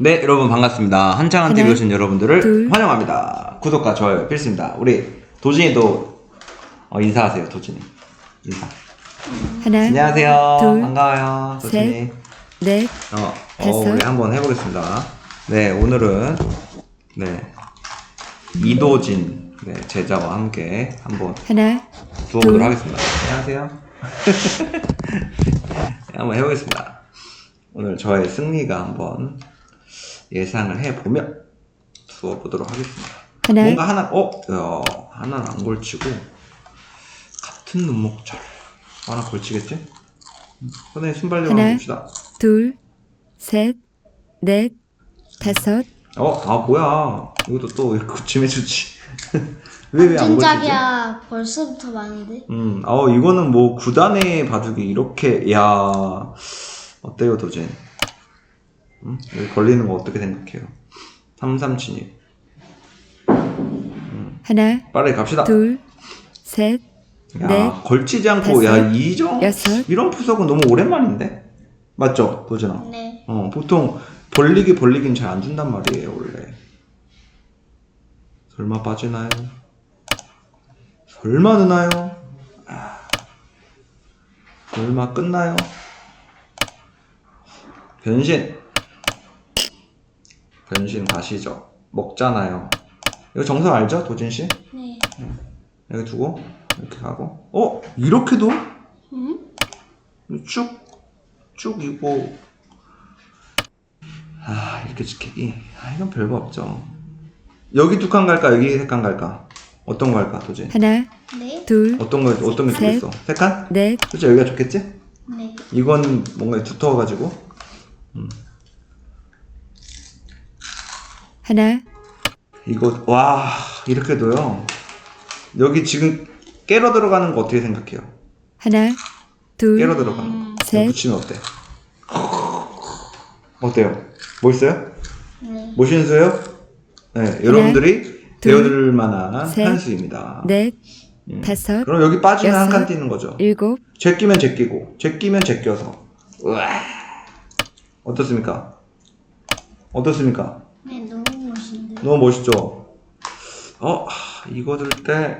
네, 여러분 반갑습니다. 한창한 하나, TV 오신 여러분들을 둘. 환영합니다. 구독과 좋아요 필수입니다. 우리 도진이도 어, 인사하세요, 도진이. 인사. 하나, 안녕하세요. 둘, 반가워요, 도진이. 셋, 넷, 어, 어, 다섯. 우리 한번 해보겠습니다. 네, 오늘은 네 이도진 네, 제자와 함께 한번 하나, 두어보도록 둘. 하겠습니다. 안녕하세요. 네, 한번 해보겠습니다. 오늘 저의 승리가 한번 예상을 해보며 두어 보도록 하겠습니다. 하나, 뭔가 하나, 어? 야, 하나는 안 걸치고 같은 눈목잘 하나 걸치겠지? 선생님 순발력 하나. 한번 봅시다. 둘, 셋, 넷, 다섯, 어? 아 뭐야 이것도 또 이렇게 고침해주지 왜 왜 안 걸치지? 찐짝이야 벌써부터 많은데? 음, 어, 이거는 뭐, 구단의 바둑이 이렇게, 야 어때요, 도진? 음? 여기 걸리는 거 어떻게 생각해요? 33진이. 하나, 빠르게 갑시다. 둘, 셋, 야, 넷, 걸치지 않고, 다섯, 야, 이정, 여섯. 이런 푸석은 너무 오랜만인데? 맞죠, 도진아? 네. 어, 보통, 벌리기 벌리긴 잘 안 준단 말이에요, 원래. 설마 빠지나요? 설마 느나요? 아, 설마 끝나요? 변신. 변신 가시죠. 먹잖아요. 이거 정석 알죠, 도진 씨? 네. 여기 두고, 이렇게 가고. 어? 이렇게도? 응? 쭉, 쭉 이거. 아, 이렇게 지키기. 아, 이건 별거 없죠. 여기 두 칸 갈까? 여기 세 칸 갈까? 어떤 거 할까, 도진? 하나, 네. 둘, 어떤 거, 어떤 게 셋. 좋겠어? 세 칸? 넷, 그쵸, 여기가 좋겠지? 네. 이건 뭔가 두터워가지고. 하나, 이거, 와, 이렇게도요. 여기 지금 깨러 들어가는 거 어떻게 생각해요? 하나, 둘, 깨러 들어가는 거. 셋. 붙이면 어때? 어때요? 멋있어요? 네. 모신수요? 네, 여러분들이 둘, 배워들 만한 셋, 한 수입니다. 넷, 음. 다섯, 그럼 여기 빠지면 한 칸 뛰는 거죠. 일곱, 제 끼면 제 끼고, 제 끼면 제 껴서. 우와. 어떻습니까? 어떻습니까? 네, 너무 멋있죠? 어, 하, 이거 들 때,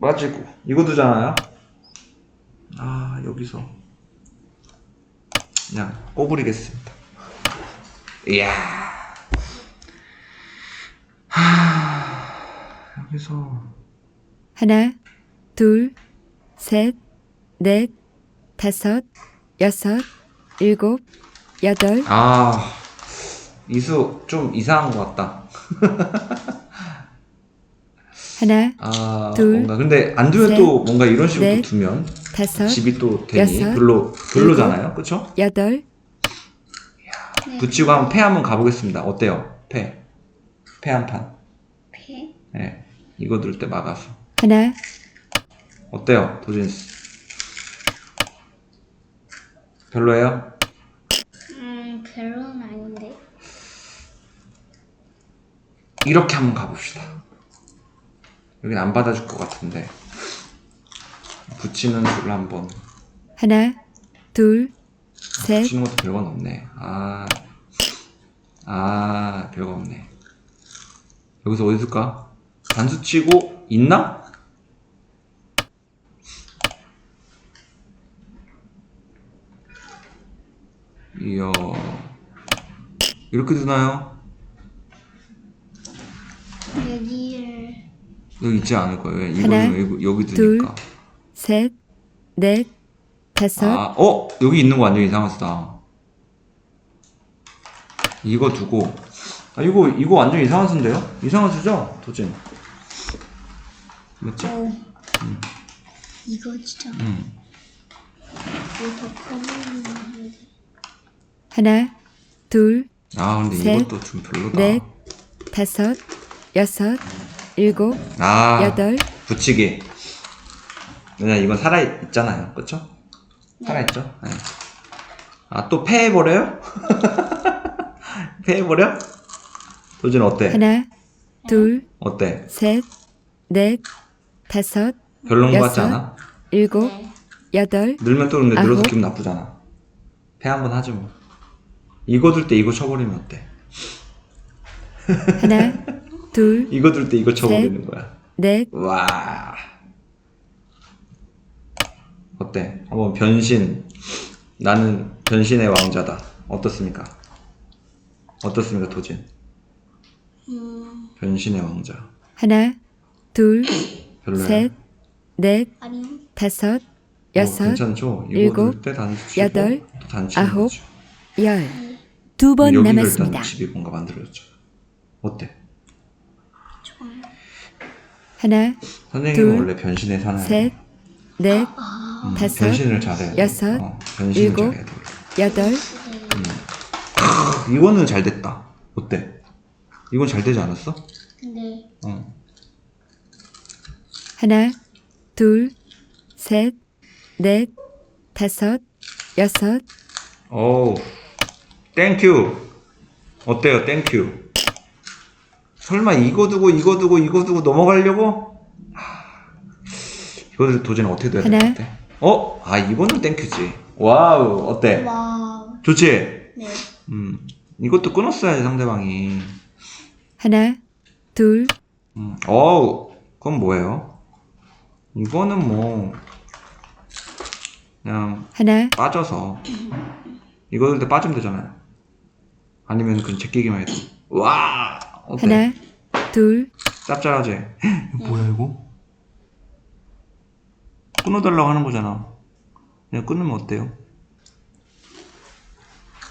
빠지고, 이거 두잖아요? 아, 여기서. 그냥 꼬부리겠습니다. 이야. 하, 여기서. 하나, 둘, 셋, 넷, 다섯, 여섯, 일곱, 여덟, 아, 이수 좀 이상한 것 같다. 하나, 아, 둘, 뭔가. 근데 안 두면 셋, 또 뭔가 이런 식으로 넷, 또 두면 다섯, 집이 또 되니 여섯, 별로, 별로잖아요. 그쵸? 여덟, 네. 붙이고 한번 패 한번 가보겠습니다. 어때요? 패. 패 한 판. 배? 예. 이거 들때 막아서. 하나, 어때요? 도진 씨? 별로예요? 음, 별로는 아닌데. 이렇게 한번 가봅시다. 여긴 안 받아줄 것 같은데. 붙이는 수를 한번. 하나, 둘, 셋, 붙이는 것도 별건 없네. 아. 아, 별거 없네. 여기서 어디 있을까? 단수 치고 있나? 이야. 이렇게 두나요? 여기를. 여기 있지 않을 거예요. 하나, 이거는 여기, 여기 둘, 두니까. 셋, 넷, 다섯, 아, 어? 여기 있는 거 완전 이상한 수다. 이거 두고. 아, 이거, 이거 완전 이상한 수인데요? 이상한 수죠? 도진. 이거 진짜. 음. 이거 더 커보이는 하나, 둘, 아, 근데 셋, 이것도 좀 별로다. 넷, 다섯, 여섯, 일곱, 아, 여덟, 붙이기. 왜냐, 이건 살아 있잖아요. 그쵸? 살아 있죠? 네. 아, 또 패해 버려요? 패해 버려? 도진 어때? 하나, 둘, 어때? 셋, 넷, 다섯, 별론 거 같지 여섯, 않아? 일곱, 네. 여덟, 늘면 또 근데 늘어서 아홉. 기분 나쁘잖아. 패 한 번 하죠 뭐. 이거 들때 이거 쳐버리면 어때? 하나, 둘, 이거 들때 이거 쳐버리는 거야. 넷, 와. 어때? 한번 변신. 나는 변신의 왕자다. 어떻습니까? 어떻습니까, 도진? 음, 변신의 왕자. 하나, 둘, 별로야. 셋, 넷, 아니요. 다섯, 어, 여섯, 괜찮죠? 이거 일곱, 들때 단수 치고 여덟, 또 단수 아홉. 열. 두 번 여기를 남았습니다. 일단 12번가 만들어줬죠. 어때? 좋아요. 하나, 선생님은 둘, 원래 변신의 사나이. 셋, 넷, 아, 음, 다섯, 변신을 잘해야 돼. 여섯, 어, 변신을 일곱, 잘해야 돼. 여덟, 이거는 잘 됐다. 어때? 이건 잘 되지 않았어? 네. 어. 하나, 둘, 셋, 넷, 다섯, 여섯, 어우, 땡큐. 어때요, 땡큐? 설마 이거 두고 이거 두고 이거 두고 넘어가려고? 하, 이거 도저히 어떻게 돼야 하나. 될것 같아? 어? 아 이거는 땡큐지. 와우, 어때? 와우. 좋지? 네. 음, 이것도 끊었어야지 상대방이. 하나, 둘, 음, 어우, 그건 뭐예요? 이거는 뭐 그냥 하나, 빠져서 이거 들 때 빠지면 되잖아요. 아니면 그냥 제끼기만 해도 와 어때? 하나, 둘, 짭짤하지? 헉, 이거 뭐야 이거? 끊어달라고 하는 거잖아. 그냥 끊으면 어때요?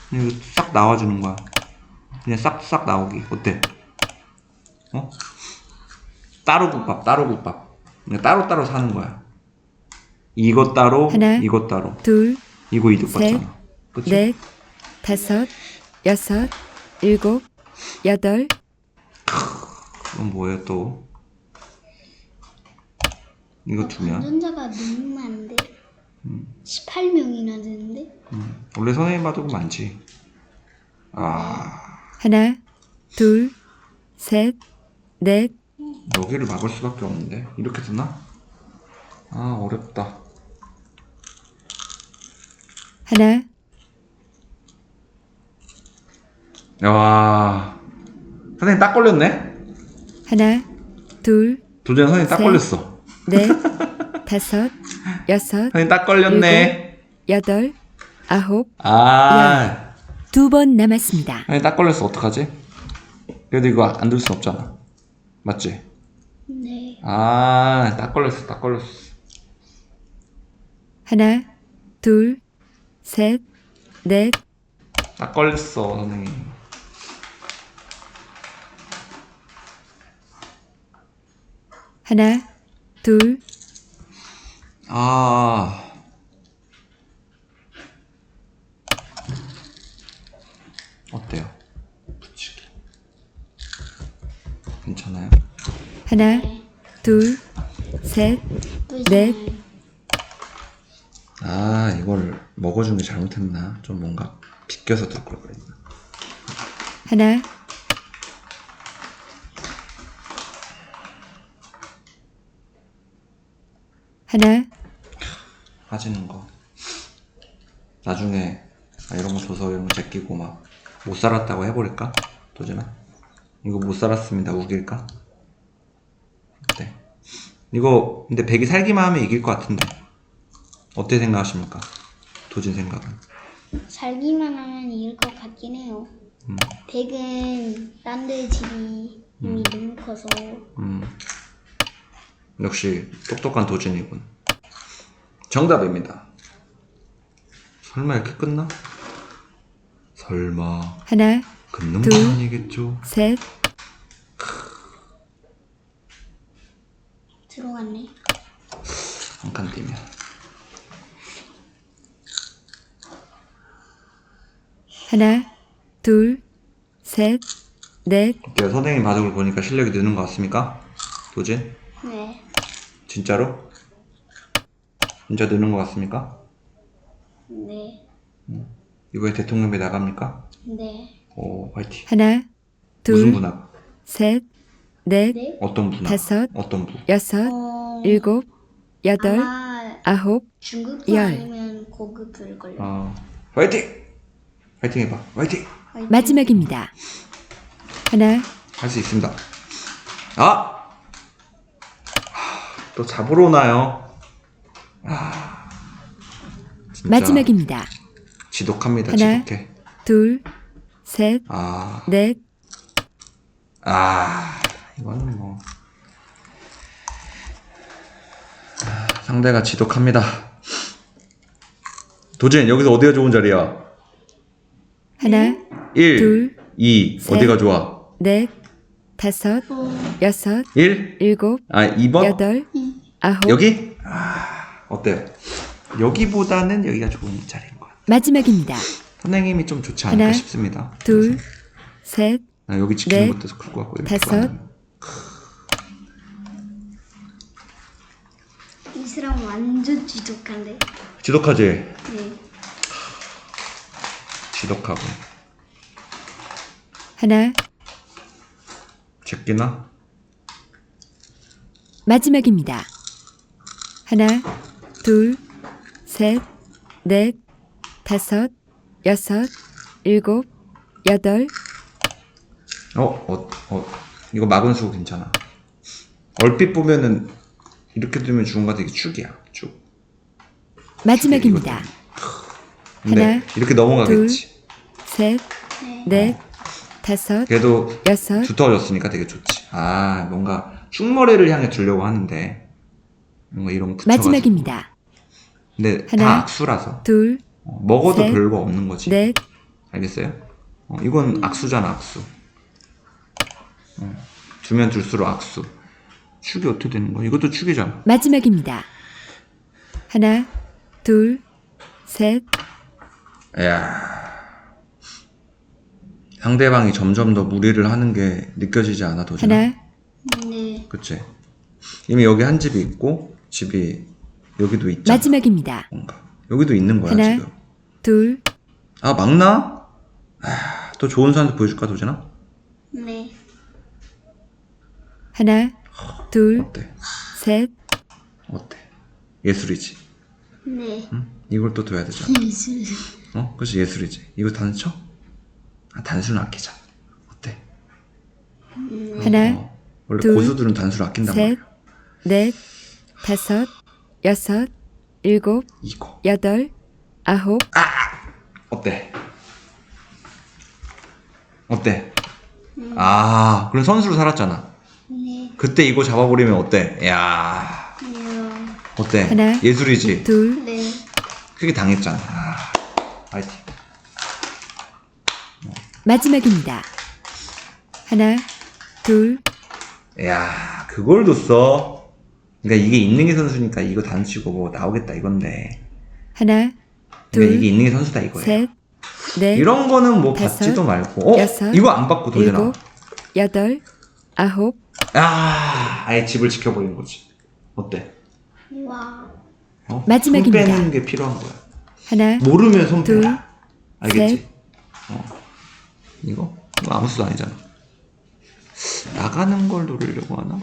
그냥 이거 싹 나와주는 거야. 그냥 싹싹 나오기 어때? 어? 따로 국밥 따로 국밥. 그냥 따로 따로 사는 거야. 이거 따로 하나, 이거 따로 둘, 이거 이득 셋, 받잖아. 그치? 넷, 다섯, 여섯, 일곱, 여덟, 이건 뭐예요 또? 이거 두면 운전자가 너무 많은데. 음. 18명이나 되는데. 음, 원래 선생님 바둑은 많지. 아 하나, 둘, 셋, 넷, 여기를 막을 수밖에 없는데 이렇게 되나? 아 어렵다. 하나, 야 선생님 딱 걸렸네. 하나, 둘, 도전 선생님 딱 셋. 걸렸어. 넷, 다섯, 여섯, 선생님 딱 걸렸네. 여덟, 아홉, 아 두 번 남았습니다. 선생님 딱 걸렸어 어떡하지? 그래도 이거 안 들 수 없잖아. 맞지? 네. 아딱 걸렸어 딱 걸렸어. 하나, 둘, 셋, 넷, 딱 걸렸어 선생님. 하나, 둘, 아. 어때요? 붙이기. 괜찮아요? 하나, 둘, 셋, 넷. 아, 이걸 먹어준 게 잘못했나? 좀 뭔가 비껴서 둘걸 그랬나? 하나, 하나, 빠지는 거. 나중에 아, 이런 거 줘서 이런 거 제끼고 막 못 살았다고 해버릴까? 도전아? 이거 못 살았습니다. 우길까? 어때? 이거 근데 백이 살기만 하면 이길 것 같은데 어떻게 생각하십니까? 도진 생각은? 살기만 하면 이길 것 같긴 해요. 음. 댁은 딴데 집이 이미 너무 커서 음. 역시 똑똑한 도진이군. 정답입니다. 설마 이렇게 끝나? 설마 하나, 끊는 둘. 건 아니겠죠? 셋, 들어갔네. 한칸 뛰면. 하나, 둘, 셋, 넷, 어때요? 선생님 바둑을 보니까 실력이 느는 것 같습니까? 도진? 네. 진짜로? 진짜 느는 것 같습니까? 네. 이번에 대통령배 나갑니까? 네. 오, 화이팅. 하나, 무슨 둘, 분학? 셋, 넷, 네. 어떤 분학? 다섯. 어떤 부? 여섯, 어, 일곱, 여덟, 아마 아홉, 중급도 열. 아니면 고급일 걸요. 어, 화이팅! 화이팅 해봐. 화이팅! 화이팅. 마지막입니다. 하나, 할 수 있습니다. 아! 하, 또 잡으러 오나요? 아. 진짜 마지막입니다. 지독합니다. 하나. 지독해. 둘, 셋, 아. 넷, 아. 이거는 뭐. 아, 상대가 지독합니다. 도진, 여기서 어디가 좋은 자리야? 하나, 1, 둘, 2, 셋. 어디가 좋아? 넷, 다섯, 어, 여섯, 1? 일곱, 아, 2번? 여덟, 이. 아홉. 여기? 아, 어때요? 여기보다는 여기가 좋은 자리인 것 같아요. 마지막입니다. 선생님이 좀 좋지 않을까 하나, 싶습니다. 둘, 셋, 아, 여기 지키는 넷, 것도 클 것 같고 이렇게 다섯. 가는. 이 사람 완전 지독한데. 지독하지? 네. 지독하고 하나, 제끼나? 마지막입니다. 하나, 둘, 셋, 넷, 다섯, 여섯, 일곱, 여덟, 어, 어, 어, 이거 막은 수 괜찮아. 얼핏 보면은 이렇게 죽은 거 되게 축이야, 축. 마지막입니다. 근데 하나, 이렇게 넘어가겠지. 셋, 네. 넷, 다섯, 그래도 여섯, 두터워졌으니까 되게 좋지. 아, 뭔가 축머리를 향해 두려고 하는데 뭔가 이런 거 붙여가지고. 마지막입니다. 근데 하나, 다 악수라서 둘, 어, 먹어도 셋, 별거 없는 거지. 넷, 알겠어요? 어, 이건 악수잖아, 악수. 어, 두면 둘수록 악수. 축이 어떻게 되는 거야? 이것도 축이잖아. 마지막입니다. 하나, 둘, 셋, 야 상대방이 점점 더 무리를 하는 게 느껴지지 않아, 도진아? 하나, 네. 그치? 이미 여기 한 집이 있고, 집이 여기도 있잖아. 마지막입니다. 뭔가. 여기도 있는 거야, 하나. 지금. 둘, 아, 막나? 아, 또 좋은 사람한테 보여줄까, 도진아? 네. 하나, 둘, 어때? 셋, 어때? 예술이지? 네. 응? 이걸 또 둬야 되잖아. 예술. 어? 그렇지 예술이지. 이거 단수 쳐? 아, 단수는 아끼자. 어때? 하나, 어, 원래 둘, 고수들은 단수를 아낀단 셋, 말이야. 넷, 다섯, 여섯, 일곱, 이거. 여덟, 아홉, 어때? 어때? 아, 그럼 선수로 살았잖아. 네. 그때 이거 잡아버리면 어때? 야 이야. 어때? 하나, 예술이지? 둘, 네. 크게 당했잖아. 아, 파이팅. 마지막입니다. 하나, 둘, 야 그걸 뒀어? 그러니까 이게 있는 게 선수니까 이거 단수고 뭐 나오겠다 이건데. 하나, 근데 둘, 이게 있는 게 선수다 이거야. 셋, 넷, 이런 거는 뭐 다섯, 받지도 말고. 어? 여섯, 이거 안 받고 도전아. 일곱, 여덟, 아홉, 아, 아예 집을 지켜버린 거지. 어때? 와. 어? 마지막입니다. 손 빼는 게 필요한 거야. 하나, 모르면 손 둘, 빼라. 알겠지? 셋. 어. 이거? 이거 아무 수도 아니잖아. 나가는 걸 노리려고 하나?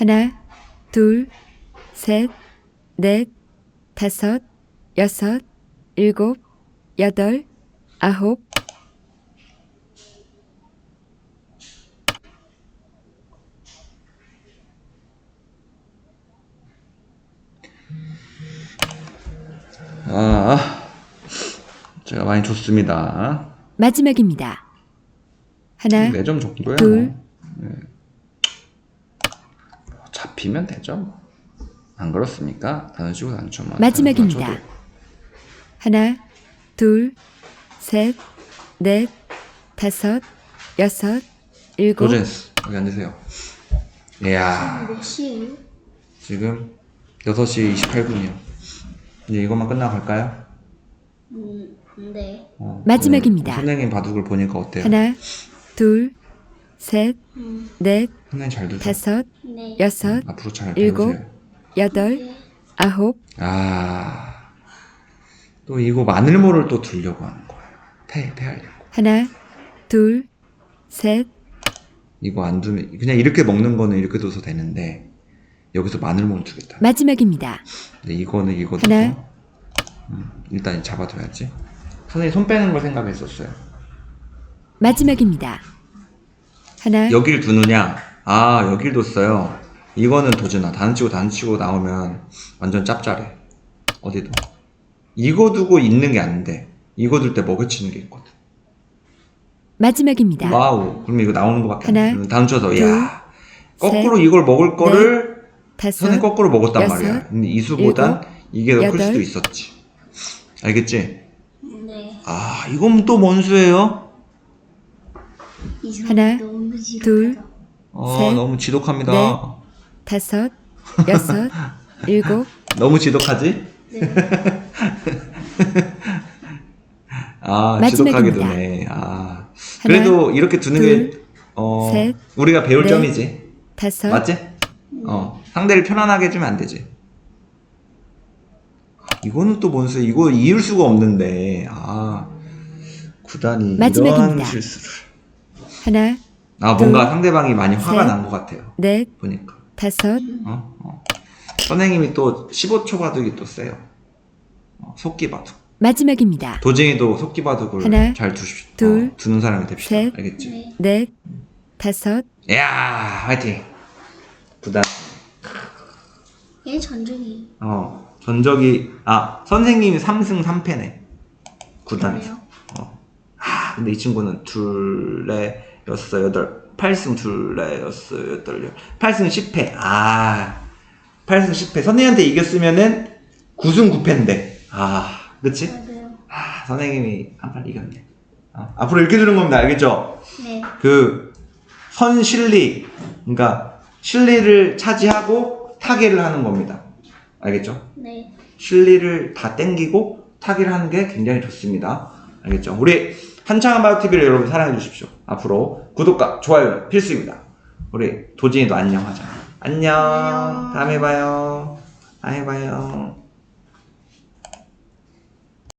하나, 둘, 셋, 넷, 다섯, 여섯, 일곱, 여덟, 아홉, 아, 제가 많이 줬습니다. 마지막입니다. 하나, 4점 정도야. 둘. 뭐. 네. 뭐 잡히면 되죠. 뭐. 안 그렇습니까? 단수고 단초만. 마지막입니다. 하나, 둘, 셋, 넷, 다섯, 여섯, 일곱, 도젠스 여기 앉으세요. 이야, 몇 시에요? 지금 6시 28분이요. 이제 이것만 끝나고 갈까요? 음, 네. 어, 마지막입니다. 선생님 바둑을 보니까 어때요? 하나, 둘, 셋, 음, 넷, 잘? 다섯, 네. 여섯, 앞으로 잘 일곱. 배우세요. 여덟, 네. 아홉, 아, 또 이거 마늘모를 또 두려고 하는 거예요. 패, 패하려고. 하나, 둘, 셋, 이거 안 두면, 그냥 이렇게 먹는 거는 이렇게 둬서 되는데, 여기서 마늘몬 주겠다. 마지막입니다. 근데 이거는 이거도 하나. 음, 일단 잡아둬야지. 선생님 손 빼는 걸 생각했었어요. 마지막입니다. 하나, 여길 두느냐? 아 여길 뒀어요. 이거는 도준아 단 치고 단 치고 나오면 완전 짭짤해. 어디도. 이거 두고 있는 게 아닌데 이거 둘 때 먹여치는 게 있거든. 마지막입니다. 와우. 그럼 이거 나오는 거밖에 안 하나, 돼. 다음 쳐서 둘, 야 거꾸로 이걸 먹을 거를 다섯, 선생 거꾸로 먹었단 여섯, 말이야. 근데 이수보단 이게 더 클 여덟. 수도 있었지. 알겠지? 네. 아 이건 또 뭔 수예요? 하나. 둘, 어 셋, 너무 지독합니다. 넷. 다섯, 여섯, 일곱, 너무 지독하지? 네. 아 마지막입니다. 지독하게 두네. 아 그래도 이렇게 두는 게 둘, 어, 셋, 우리가 배울 넷. 점이지. 다섯, 맞지? 어 상대를 편안하게 해주면 안 되지. 이거는 또 뭔 수? 이거 이을 수가 없는데 아 구단이 이러한 마지막입니다. 실수를. 하나, 아 뭔가 둘, 상대방이 많이 화가 네. 난것 같아요. 넷, 보니까. 다섯. 어, 어. 선생님이 또 15초 바둑이 또 세요. 어, 속기 바둑. 마지막입니다. 도쟁이도 속기 바둑을 하나, 잘 두십시오. 어, 둘, 어, 두는 사람이 됩시다. 셋, 알겠죠? 네. 넷, 다섯. 야, 화이팅. 부담. 얘 전쟁이. 어, 전적이 아 선생님이 3승 3패네. 구단에서. 어. 하, 근데 이 친구는 둘에 6, 8, 8승 둘라 6, 8, 8승 10패. 아, 8승 10패. 선생님한테 이겼으면은 9승 9패인데. 아, 그치? 아, 선생님이 한판 이겼네. 아, 앞으로 이렇게 주는 겁니다. 알겠죠? 네. 그, 선실리. 그러니까, 실리를 차지하고 타계를 하는 겁니다. 알겠죠? 네. 실리를 다 땡기고 타계를 하는 게 굉장히 좋습니다. 알겠죠? 우리 한창한 바이오TV를 여러분 사랑해 주십시오. 앞으로 구독과 좋아요는 필수입니다. 우리 도진이도 안녕 하자. 안녕. 안녕. 다음에 봐요. 다음에 봐요.